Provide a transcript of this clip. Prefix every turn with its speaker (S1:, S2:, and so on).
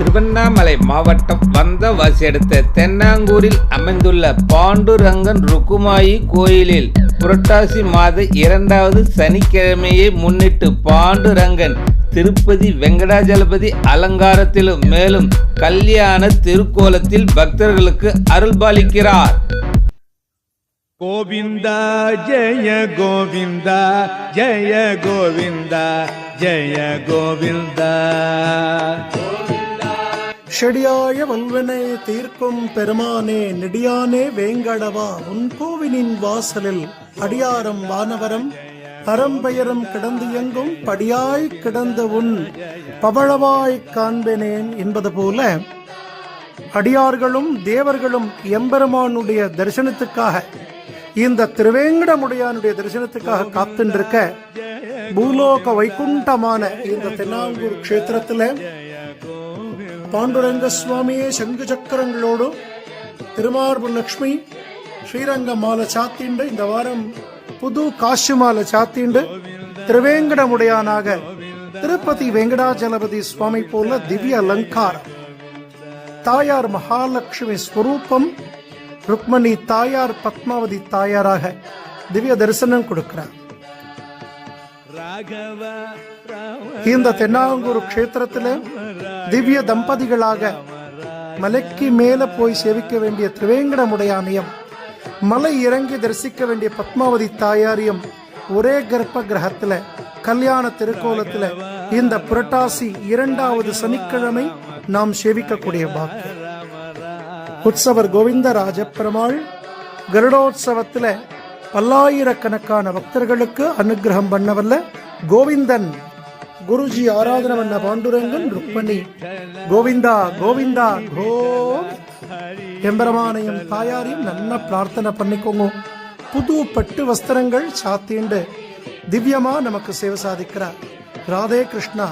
S1: திருவண்ணாமலை மாவட்டம் வந்தவாசி அடுத்த தென்னாங்கூரில் அமைந்துள்ள பாண்டுரங்கன் ருக்குமாயி கோயிலில் புரட்டாசி மாத இரண்டாவது சனிக்கிழமையை முன்னிட்டு பாண்டுரங்கன் திருப்பதி வெங்கடாஜலபதி அலங்காரத்திலும் மேலும் கல்யாண திருக்கோலத்தில் பக்தர்களுக்கு அருள்பாலிக்கிறார்.
S2: கோவிந்தா ஜெய கோவிந்தா ஜெய கோவிந்தா ஜெய கோவிந்தா.
S3: செடியாய வல்வனை தீர்க்கும் பெருமானே நெடியானே வேங்கடவா உன் கோவிலின் வாசலில் அடியாரம் வானவரம் அறம்பெயரும் கிடந்து எங்கும் படியாய் கிடந்த உன் பவழவாய் காண்பினேன் என்பது போல அடியார்களும் தேவர்களும் எம்பெருமானுடைய தரிசனத்துக்காக இந்த திருவேங்கடமுடையானுடைய தரிசனத்துக்காக காத்துருக்க பூலோக வைகுண்டமான இந்த தென்னாங்கூர் க்ஷேத்திரத்துல பாண்டுரங்க சுவாமியே சங்கு சக்கரங்களோடும் திருமார்பு லக்ஷ்மி ஸ்ரீரங்க மாலை சாத்திண்டு இந்த வாரம் புது காசு மாலை சாத்திண்டு திருவேங்கடமுடையானாக திருப்பதி வெங்கடாஜலபதி சுவாமி போல திவ்ய அலங்காரம். தாயார் மகாலட்சுமி ஸ்வரூபம் ருக்மணி தாயார் பத்மாவதி தாயாராக திவ்ய தரிசனம் கொடுக்கிறார். இந்த தென்னாங்கூர் கஷேத்திரத்தில் திவ்ய தம்பதிகளாக மலைக்கு மேல போய் சேவிக்க வேண்டிய திரிவேங்கடமுடையானையும் மலை இறங்கி தரிசிக்க வேண்டிய பத்மாவதி தாயாரியும் ஒரே கர்ப்ப கிரகத்துல கல்யாண திருக்கோலத்துல இந்த புரட்டாசி இரண்டாவது சனிக்கிழமை நாம் சேவிக்கக்கூடிய பாக்கியம். உற்சவர் கோவிந்த ராஜப்பெருமாள் கருடோற்சவத்துல பல்லாயிரக்கணக்கான பக்தர்களுக்கு அனுகிரகம் பண்ணவல்ல கோவிந்தன் குருஜி ஆராதனை பண்ண பாண்டுரங்கன் ருக்மணி. கோவிந்தா கோவிந்தா கோ எம்பெருமானையும் தாயாரையும் நல்லா பிரார்த்தனை பண்ணிக்கோங்க. புது பட்டு வஸ்திரங்கள் சாத்திண்டு. திவ்யமா நமக்கு சேவை சாதிக்கிறார். ராதே கிருஷ்ணா